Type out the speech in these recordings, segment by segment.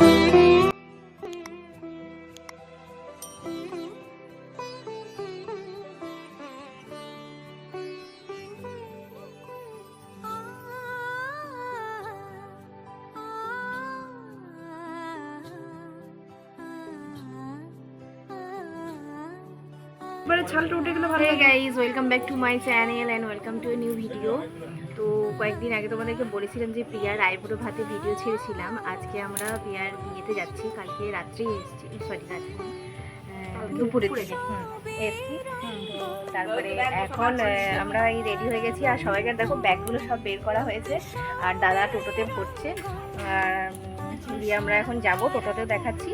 你。ছালটা উঠে গেলে ভালো guys welcome back to my channel and welcome to a new video তো কয়েকদিন আগে তোমাদেরকে বলেছিলাম যে প্রিয়ার আইবুড়ো ভাতে ভিডিও ছেড়েছিলাম। আজকে আমরা প্রিয়ার বিয়েতে যাচ্ছি। কালকে রাত্রেই এসেছি। সরি রাত্রে দুপুরে থেকে এসছি। তারপরে এখন আমরা এই রেডি হয়ে গেছি। আর সবাইকে দেখো ব্যাগগুলো সব বের করা হয়েছে। আর দাদা টোটোতে ভরছে। আর দিয়ে আমরা এখন যাব টোটোতেও দেখাচ্ছি।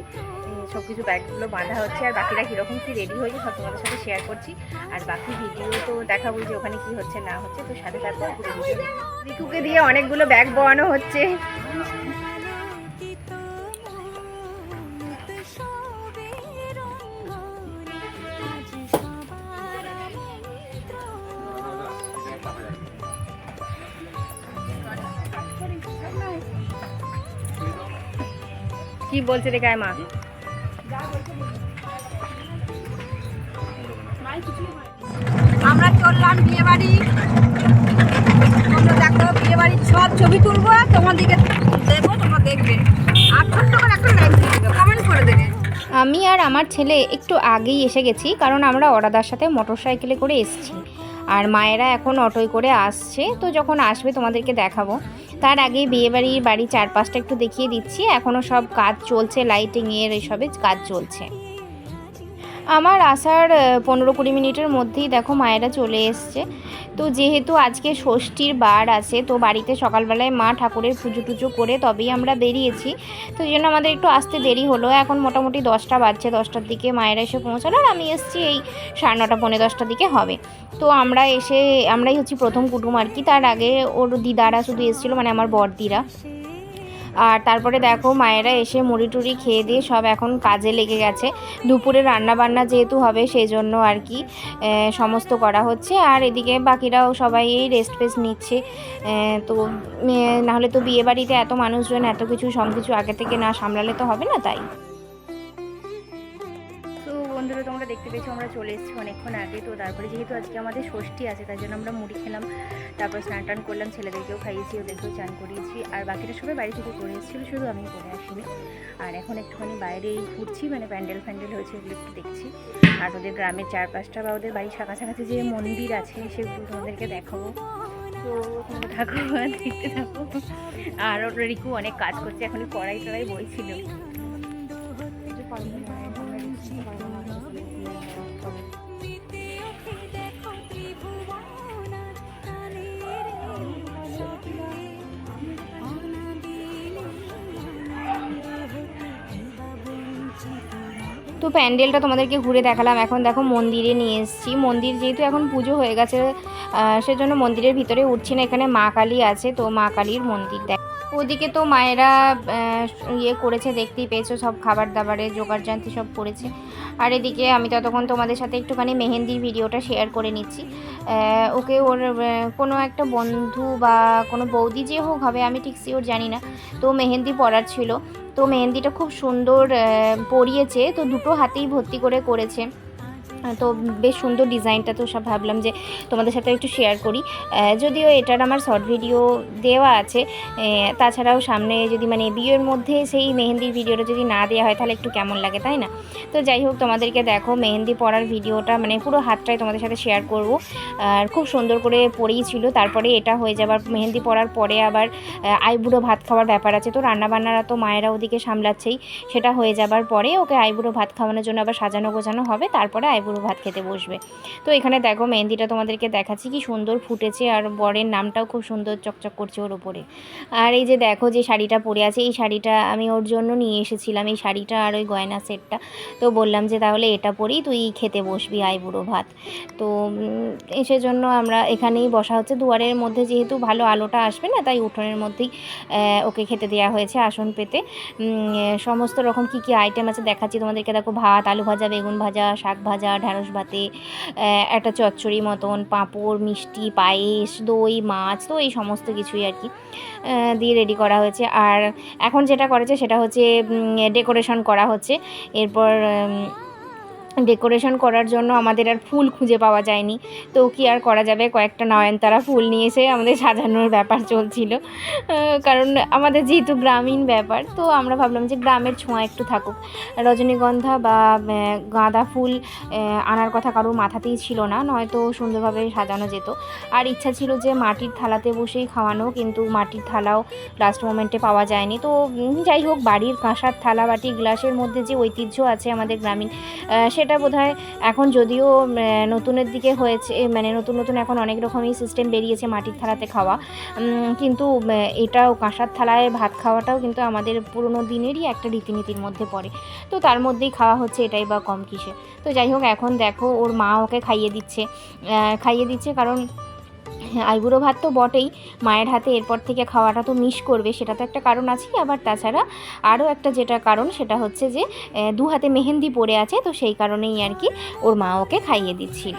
সব কিছু ব্যাগগুলো বাঁধা হচ্ছে আর বাকিরা কীরকম কী রেডি হয়েছে সব তোমাদের সাথে শেয়ার করছি। আর বাকি ভিডিও তো দেখাবো যে ওখানে কি হচ্ছে, না হচ্ছে, তো সাথে সাথে রিকুকে দিয়ে অনেকগুলো ব্যাগ বয়ানো হচ্ছে। কি বলছে রে গায়ে মা আমরা চললাম বিয়ে বাড়ি। তোমরা দেখো, বিয়ে বাড়ির সব ছবি তুলবো, তোমাদেরকে দেবো, তোমরা দেখবে। আর আমি আর আমার ছেলে একটু আগেই এসে গেছি, কারণ আমরা অরাদার সাথে মোটর সাইকেলে করে এসেছি। আর মায়েরা এখন অটোয় করে আসছে, তো যখন আসবে তোমাদেরকে দেখাবো। তার আগে বিয়েবাড়ির বাড়ি চারপাশটা একটু দেখিয়ে দিচ্ছি এখনও সব কাজ চলছে লাইটিংয়ের এসবের কাজ চলছে। আমার আসার পনেরো কুড়ি মিনিটের মধ্যেই দেখো মায়েরা চলে এসছে। তো যেহেতু আজকে ষষ্ঠীর বার আছে, তো বাড়িতে সকালবেলায় মা ঠাকুরের পুজো টুজো করে তবেই আমরা বেরিয়েছি। তো এই জন্য আমাদের একটু আসতে দেরি হলো। এখন মোটামুটি দশটা বাজছে, দশটার দিকে মায়েরা এসে পৌঁছালো আর আমি এসেছি এই সাড়ে নটা, পৌনে দশটার দিকে হবে। তো আমরা এসে, আমরাই হচ্ছি প্রথম কুটুম আর কি। তার আগে ওর দিদারা শুধু এসেছিল মানে আমার বড়দিরা। আর তারপরে দেখো মায়েরা এসে মুড়ি টুড়ি খেয়ে দিয়ে সব এখন কাজে লেগে গেছে। দুপুরে রান্না বান্না যেহেতু হবে সেই জন্য আর কি সমস্ত করা হচ্ছে। আর এদিকে বাকিরাও সবাই এই রেস্ট ফেস্ট নিচ্ছে। তো নাহলে তো বিয়ে বাড়িতে এত মানুষজন, এত কিছু, সব কিছু আগে থেকে না সামলালে তো হবে না তাই? বন্ধুরা, তোমরা দেখতে পেয়েছ, আমরা চলে এসেছি অনেকক্ষণ আগে। তো তারপরে যেহেতু আজকে আমাদের ষষ্ঠী আছে তার জন্য আমরা মুড়ি খেলাম। তারপর স্নান টান করলাম, ছেলেদেরকেও খাইয়েছি, ওদেরকেও চান করিয়েছি। আর বাকিটা সবাই বাড়ি থেকে করে এসেছিল, শুধু আমি করে আসিনি। আর এখন একটুখানি বাইরেই ঘুরছি মানে প্যান্ডেল ফ্যান্ডেল হয়েছে, ওগুলো একটু দেখছি। আর ওদের গ্রামের চারপাশটা বা ওদের বাড়ির কাছাকাছি যে মন্দির আছে, সেগুলো তোমাদেরকে দেখাবো। থাকো, দেখতে থাকো। আর ওর রিকু অনেক কাজ করছে, এখনই কড়াই টড়াই বইছিল। তো প্যান্ডেলটা তোমাদেরকে ঘুরে দেখালাম। এখন দেখো মন্দিরে নিয়ে এসেছি। মন্দির যেহেতু এখন পুজো হয়ে গেছে সেজন্য মন্দিরের ভিতরে উঠছি না, এখানে মা কালী আছে, তো মা কালীর মন্দির দেখ ওদিকে তো মায়েরা ইয়ে করেছে, দেখতেই পেয়েছ, সব খাবার দাবারের জোগাড় জানতে সব করেছে। আর এদিকে আমি ততক্ষণ তোমাদের সাথে একটুখানি মেহেন্দির ভিডিওটা শেয়ার করে নিচ্ছি। ওকে ওর কোনো একটা বন্ধু বা কোনো বৌদি যে হোক হবে, আমি ঠিক সিওর জানি না। তো মেহেন্দি পরার ছিল। তো মেহেন্দিটা খুব সুন্দর পরিয়েছে। তো দুটো হাতেই ভর্তি করে করেছে। তো বেশ সুন্দর ডিজাইনটা তো সব ভাবলাম যে তোমাদের সাথে একটু শেয়ার করি। যদিও এটার আমার শর্ট ভিডিও দেওয়া আছে তাছাড়াও সামনে যদি মানে বিয়ের মধ্যে সেই মেহেন্দির ভিডিওটা যদি না দেওয়া হয়, তাহলে একটু কেমন লাগে, তাই না? তো যাই হোক, তোমাদেরকে দেখো, মেহেন্দি পরার ভিডিওটা মানে পুরো হাতটাই তোমাদের সাথে শেয়ার করব। আর খুব সুন্দর করে পরেই ছিল, তারপরে এটা হয়ে যাবার, মেহেন্দি পরার পরে আবার আইবুড়ো ভাত খাওয়ার ব্যাপার আছে। তো রান্নাবান্নারা তো মায়েরা ওদিকে সামলাচ্ছেই, সেটা হয়ে যাবার পরে ওকে আইবুড়ো ভাত খাওয়ানোর জন্য আবার সাজানো গোছানো হবে, তারপরে আইবুড়ো ভাত খেতে বসবে। তো এখানে দেখো মেহেন্দিটা তোমাদেরকে দেখাচ্ছি কি সুন্দর ফুটেছে আর বরের নামটাও খুব সুন্দর চকচক করছে ওর ওপরে আর এই যে দেখো যে শাড়িটা পরে আছে, এই শাড়িটা আমি ওর জন্য নিয়ে এসেছিলাম। এই শাড়িটা আর ওই গয়না সেটটা। তো বললাম যে তাহলে এটা পরেই তুই খেতে বসবি আইবুড়ো ভাত। তো সেজন্য আমরা এখানেই বসা হচ্ছে। দুয়ারের মধ্যে যেহেতু ভালো আলোটা আসবে না, তাই উঠোনের মধ্যেই ওকে খেতে দেওয়া হয়েছে আসন পেতে। সমস্ত রকম কি কি আইটেম আছে দেখাচ্ছি। তোমাদেরকে দেখো ভাত, আলু ভাজা, বেগুন ভাজা, শাক ভাজা ঢ্যাঁড়স ভাতে একটা চচ্চড়ি মতন, পাঁপড়, মিষ্টি, পায়েস, দই, মাছ, তো এই সমস্ত কিছুই আর কি দিয়ে রেডি করা হয়েছে। আর এখন যেটা করেছে সেটা হচ্ছে ডেকোরেশন করা হচ্ছে। এরপর ডেকোরেশন করার জন্য আমাদের আর ফুল খুঁজে পাওয়া যায়নি। তো কি আর করা যাবে? কয়েকটা নয়নতারা ফুল নিয়ে এসে আমাদের সাজানোর ব্যাপার চলছিল। কারণ আমাদের যেহেতু গ্রামীণ ব্যাপার তো আমরা ভাবলাম যে গ্রামের ছোঁয়া একটু থাকুক। রজনীগন্ধা বা গাঁদা ফুল আনার কথা কারোর মাথাতেই ছিল না নয়তো সুন্দরভাবে সাজানো যেত। আর ইচ্ছা ছিল যে মাটির থালাতে বসেই খাওয়ানো কিন্তু মাটির থালাও লাস্ট মোমেন্টে পাওয়া যায়নি। তো যাই হোক বাড়ির কাঁসার থালা বাটি গ্লাসের মধ্যে যে ঐতিহ্য আছে আমাদের গ্রামীণ আহ, সেটা বোধহয় এখন যদিও নতুনের দিকে হয়েছে মানে নতুন নতুন এখন অনেক রকমই সিস্টেম বেরিয়েছে মাটির থালাতে খাওয়া। কিন্তু এটাও কাঁসার থালায় ভাত খাওয়াটাও কিন্তু আমাদের পুরোনো দিনেরই একটা রীতিনীতির মধ্যে পড়ে। তো তার মধ্যেই খাওয়া হচ্ছে এটাই বা কম কিসে। তো যাই হোক, এখন দেখো, ওর মা ওকে খাইয়ে দিচ্ছে। খাইয়ে দিচ্ছে কারণ আইবুড়ো ভাত তো বটেই মায়ের হাতে এরপর থেকে খাওয়াটা তো মিস করবে সেটা তো একটা কারণ আছেই আবার তাছাড়া আরও একটা যেটা কারণ সেটা হচ্ছে যে দু হাতে মেহেন্দি পড়ে আছে তো সেই কারণেই আর কি ওর মা ওকে খাইয়ে দিচ্ছিল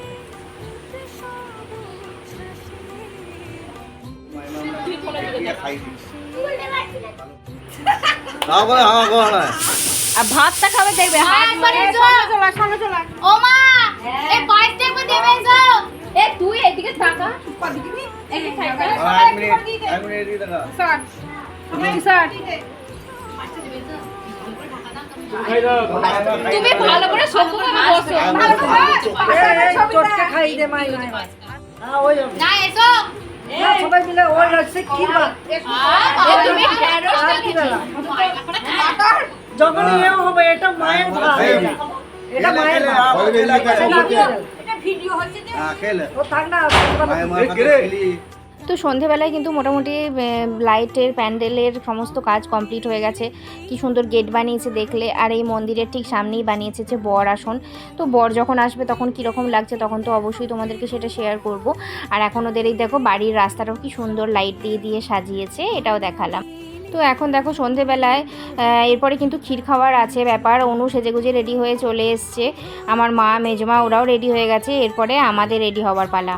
আর ভাতটা খাবে দেখবে হাত মানে ও মা এই পায়েসটা একবার দেবে তো এ তুই এদিকে তাকা এদিকে তাকা। এক মিনিট এক তুমি ভালো করে সবু ভাবে বসো। চটকে খাই দে মাই। হ্যাঁ না এসো। সবাই মিলে ওই হচ্ছে কি বেলা এও হবে এটা মায়ের ভাত। এটা। মায়ের ভাত। ভিডিও। হচ্ছে হ্যাঁ খেলে। ও থাক না তো সন্ধেবেলায় কিন্তু মোটামুটি লাইটের, প্যান্ডেলের সমস্ত কাজ কমপ্লিট হয়ে গেছে। কি সুন্দর গেট বানিয়েছে দেখলে। আর এই মন্দিরের ঠিক সামনেই বানিয়েছে যে বর আসন। তো বর যখন আসবে তখন কীরকম লাগছে তখন তো অবশ্যই তোমাদেরকে সেটা শেয়ার করব। আর এখন ওদের এই দেখো বাড়ির রাস্তাটাও কি সুন্দর লাইট দিয়ে দিয়ে সাজিয়েছে, এটাও দেখালাম। তো এখন দেখো সন্ধেবেলায় এরপরে কিন্তু ক্ষীর খাওয়ার আছে ব্যাপার। অনু সেজেগুজে রেডি হয়ে চলে এসছে। আমার মা, মেজমা ওরাও রেডি হয়ে গেছে। এরপরে আমাদের রেডি হওয়ার পালা।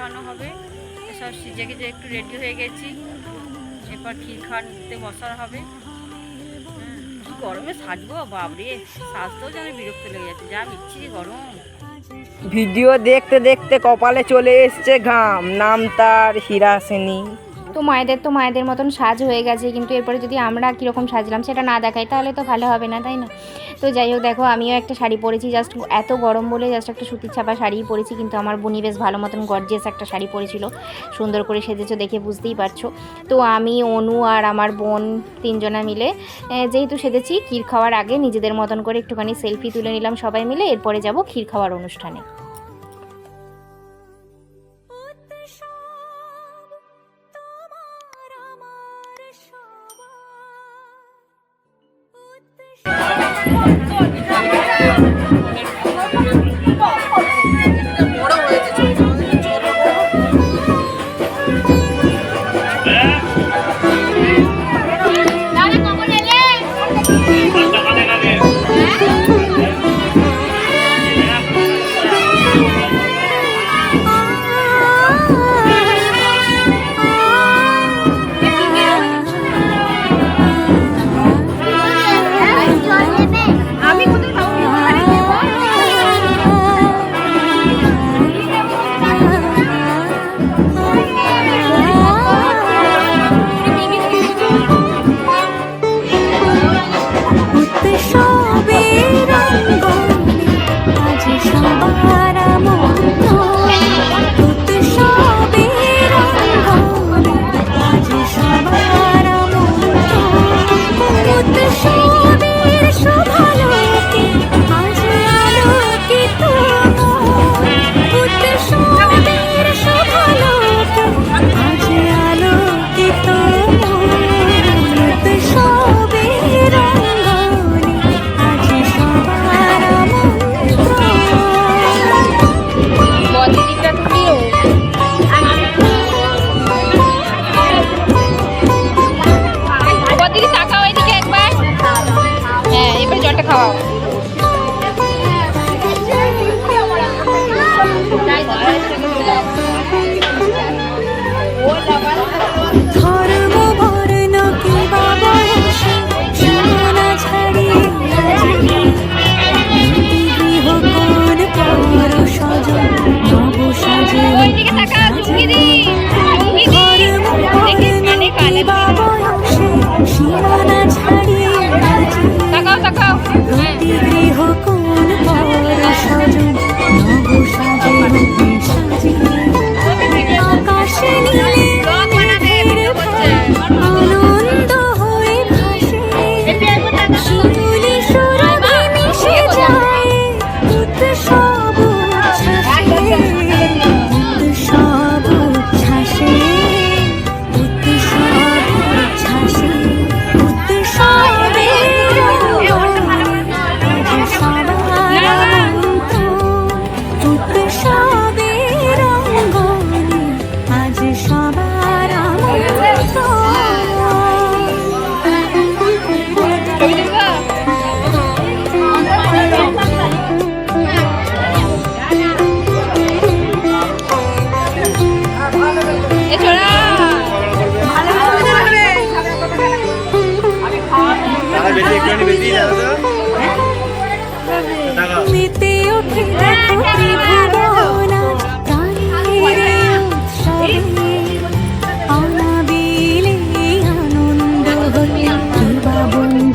খাওয়ানো হবে। সব সিজে যে একটু রেডি হয়ে গেছি। এরপর ক্ষীর খাওয়াতে বসার হবে। হ্যাঁ, কি গরমে সাজবো বাবরে সাজতেও যেন বিরক্ত লেগে যাচ্ছে। যা মিচ্ছি গরম। ভিডিও দেখতে দেখতে কপালে চলে এসছে ঘাম। নাম তার হীরা তো মায়েদের তো মায়েদের মতন সাজ হয়ে গেছে, কিন্তু এরপরে যদি আমরা কীরকম সাজলাম সেটা না দেখাই, তাহলে তো ভালো হবে না, তাই না? তো যাই হোক, দেখো, আমিও একটা শাড়ি পরেছি জাস্ট এত গরম বলে জাস্ট একটা সুতির ছাপা শাড়িই পরেছি, কিন্তু আমার বুনি বেশ ভালো মতন গর্জিয়াস একটা শাড়ি পরেছিল। সুন্দর করে সেজেছো দেখে বুঝতেই পারছ। তো আমি, অনু আর আমার বোন তিনজনা মিলে যেহেতু সেজেছি, ক্ষীর খাওয়ার আগে নিজেদের মতন করে একটুখানি সেলফি তুলে নিলাম সবাই মিলে, এরপরে যাব ক্ষীর খাওয়ার অনুষ্ঠানে।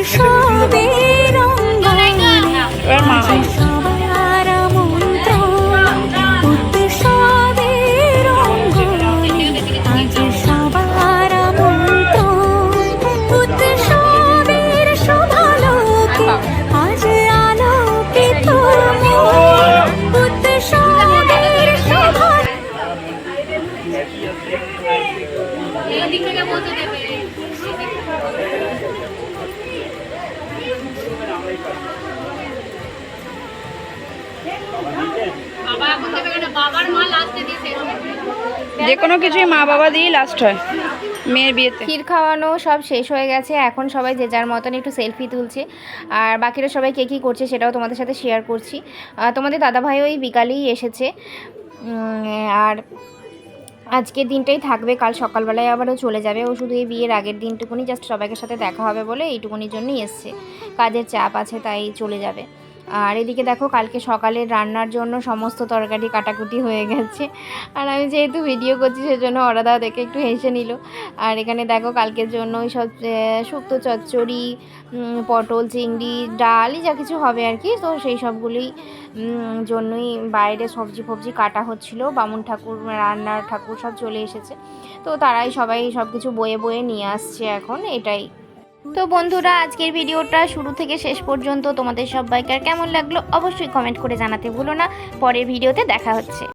উৎসবের অঙ্গনে লাস্ট হয়। মেয়ের বিয়েতে। ক্ষীর খাওয়ানো সব শেষ হয়ে গেছে। এখন সবাই যে যার মতন একটু সেলফি তুলছে। আর বাকিরা সবাই কে কী করছে সেটাও তোমাদের সাথে শেয়ার করছি। তোমাদের দাদাভাই ওই বিকালেই এসেছে। আর আজকের দিনটাই থাকবে। কাল সকালবেলায় আবারও চলে যাবে। ও শুধু এই বিয়ের আগের দিনটুকুনি জাস্ট সবাইকে সাথে দেখা হবে বলে এইটুকুনির জন্যই এসছে। কাজের চাপ আছে, তাই চলে যাবে। আর এদিকে দেখো, কালকে সকালে রান্নার জন্য সমস্ত তরকারি কাটাকুটি হয়ে গেছে। আর আমি যেহেতু ভিডিও করছি, সেজন্য অরাদা দেখে একটু হেসে নিল। আর এখানে দেখো, কালকের জন্য ওই সব শুক্তো চচ্চড়ি পটল, চিংড়ি ডালই যা কিছু হবে আর কি, তো সেই সবগুলোই জন্যই বাইরে সবজি ফবজি কাটা হচ্ছিল। বামুন ঠাকুর, রান্নার ঠাকুর সব চলে এসেছে। তো তারাই সবাই সব কিছু বয়ে বয়ে নিয়ে আসছে এখন, এটাই। তো বন্ধুরা, আজকের ভিডিওটা শুরু থেকে শেষ পর্যন্ত তোমাদের সবাইকার কেমন লাগল অবশ্যই কমেন্ট করে জানাতে ভুলো না। পরের ভিডিওতে দেখা হচ্ছে।